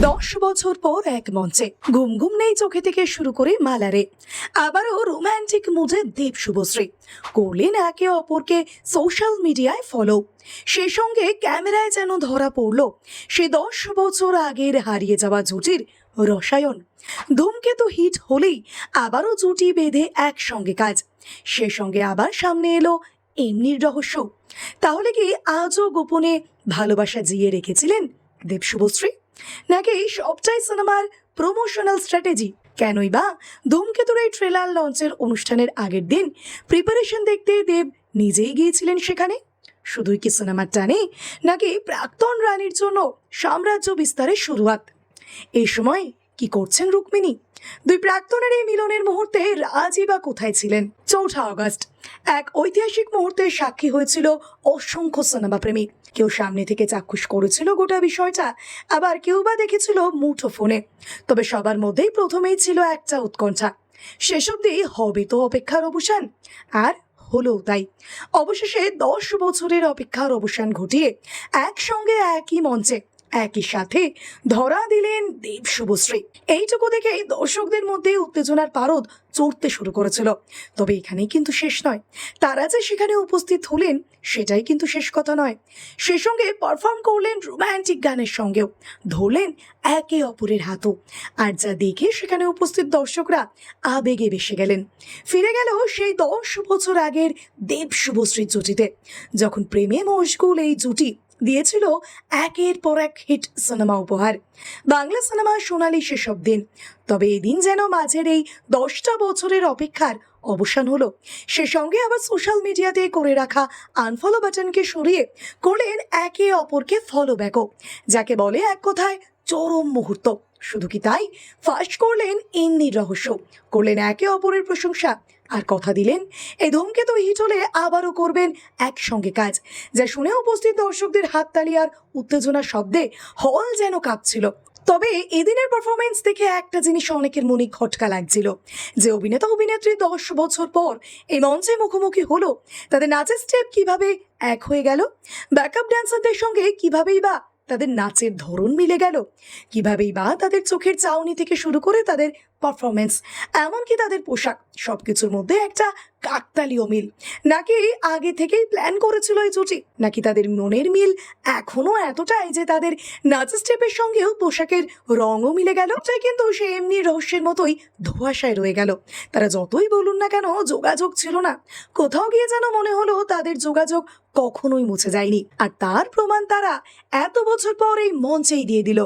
দশ বছর পর এক মঞ্চে ঘুম ঘুম নেই চোখে থেকে শুরু করে মালারে। আবারও রোম্যান্টিক মুডে দেব শুভশ্রী। করলেন একে অপরকে সোশ্যাল মিডিয়ায় ফলো সে সঙ্গে ক্যামেরায় যেন ধরা পড়ল, সে দশ বছর আগের হারিয়ে যাওয়া জুটির রসায়ন। ধূমকেতু হিট হলেই আবারও জুটি বেঁধে একসঙ্গে কাজ। সে সঙ্গে আবার সামনে এলো এমনির রহস্য। তাহলে কি আজও গোপনে ভালোবাসা জিয়ে রেখেছিলেন দেব শুভশ্রী? নাকি সবটাই সিনেমার প্রমোশনাল স্ট্র্যাটেজি কেনই বা ধূমকেতুর এই ট্রেলার লঞ্চের অনুষ্ঠানের আগের দিন প্রিপারেশন দেখতে দেব নিজেই গিয়েছিলেন সেখানে? শুধুই কি সিনেমার টানে নাকি প্রাক্তন রানীর জন্য সাম্রাজ্য বিস্তারের শুরুয়াত? এই সময় কি করছেন রুক্মিণী? দুই প্রাক্তনের এই মিলনের মুহূর্তে রাজই বা কোথায় ছিলেন? চৌঠা অগস্ট এক ঐতিহাসিক মুহূর্তের সাক্ষী হয়েছিল অসংখ্য সিনেমা প্রেমিক কেউ সামনে থেকে চাক্ষুষ করেছিল গোটা বিষয়টা, আবার কেউ বা দেখেছিল মুঠো ফোনে তবে সবার মধ্যেই প্রথমেই ছিল একটা উৎকণ্ঠা। শেষ অব্দি হবে তো অপেক্ষার অবসান, আর হলো তাই। অবশেষে দশ বছরের অপেক্ষার অবসান ঘটিয়ে একসঙ্গে একই মঞ্চে একই সাথে ধরা দিলেন দেব শুভশ্রী। এইটুকু দেখে দর্শকদের মধ্যে উত্তেজনার পারদ চড়তে শুরু করেছিল। তবে এখানেই কিন্তু শেষ নয়। তারা যে সেখানে উপস্থিত হলেন, সেটাই কিন্তু শেষ কথা নয়। সে সঙ্গে পারফর্ম করলেন রোম্যান্টিক গানের সঙ্গেও। ধরলেন একে অপরের হাতও। আর যা দেখে সেখানে উপস্থিত দর্শকরা আবেগে ভেসে গেলেন। ফিরে গেল সেই দশ বছর আগের দেব শুভশ্রীর জুটিতে। যখন প্রেমে মশগুল এই জুটি দিয়েছিল একের পর এক হিট সিনেমা উপহার। বাংলা সিনেমা সোনালি সেসব দিন। তবে এদিন যেন মাঝের এই দশটা বছরের অপেক্ষার অবসান হলো। সে সঙ্গে আবার সোশ্যাল মিডিয়াতে করে রাখা আনফলো বাটনকে সরিয়ে করলেন একে অপরকে ফলো ব্যাকও যাকে বলে এক কথায় চরম মুহূর্ত। শুধু কি তাই? ফার্স্ট করলেন এমনির রহস্য। করলেন একে অপরের প্রশংসা। আর কথা দিলেন এই ধূমকেতু হিট হলে আবারও করবেন একসঙ্গে কাজ। যা শুনে উপস্থিত দর্শকদের হাততালি আর উত্তেজনার শব্দে হল যেন কাঁপছিল। তবে এদিনের পারফরমেন্স দেখে একটা জিনিস অনেকের মনে খটকা লাগছিল, যে অভিনেতা অভিনেত্রী দশ বছর পর এই মঞ্চে মুখোমুখি হলো। তাদের নাচের স্টেপ কীভাবে এক হয়ে গেল? ব্যাকআপ ড্যান্সারদের সঙ্গে কিভাবেই বা তাদের নাচের ধরন মিলে গেল। কিভাবেই বা তাদের চোখের চাউনি থেকে শুরু করে তাদের পারফরমেন্স এমনকি তাদের পোশাক সব কিছুর মধ্যে একটা কাকতালীয় মিল। নাকি আগে থেকেই প্ল্যান করেছিল এই জুটি? নাকি তাদের মনের মিল এখনও এতটাই যে তাদের নাচ স্টেপের সঙ্গেও পোশাকের রঙও মিলে গেল? তাই কিন্তু সে এমনি রহস্যের মতোই ধোঁয়াশায় রয়ে গেল। তারা যতই বলুন না কেন, যোগাযোগ ছিল না। কোথাও গিয়ে যেন মনে হলো তাদের যোগাযোগ কখনোই মুছে যায়নি। আর তার প্রমাণ তারা এত বছর পর এই মঞ্চেই দিয়ে দিল।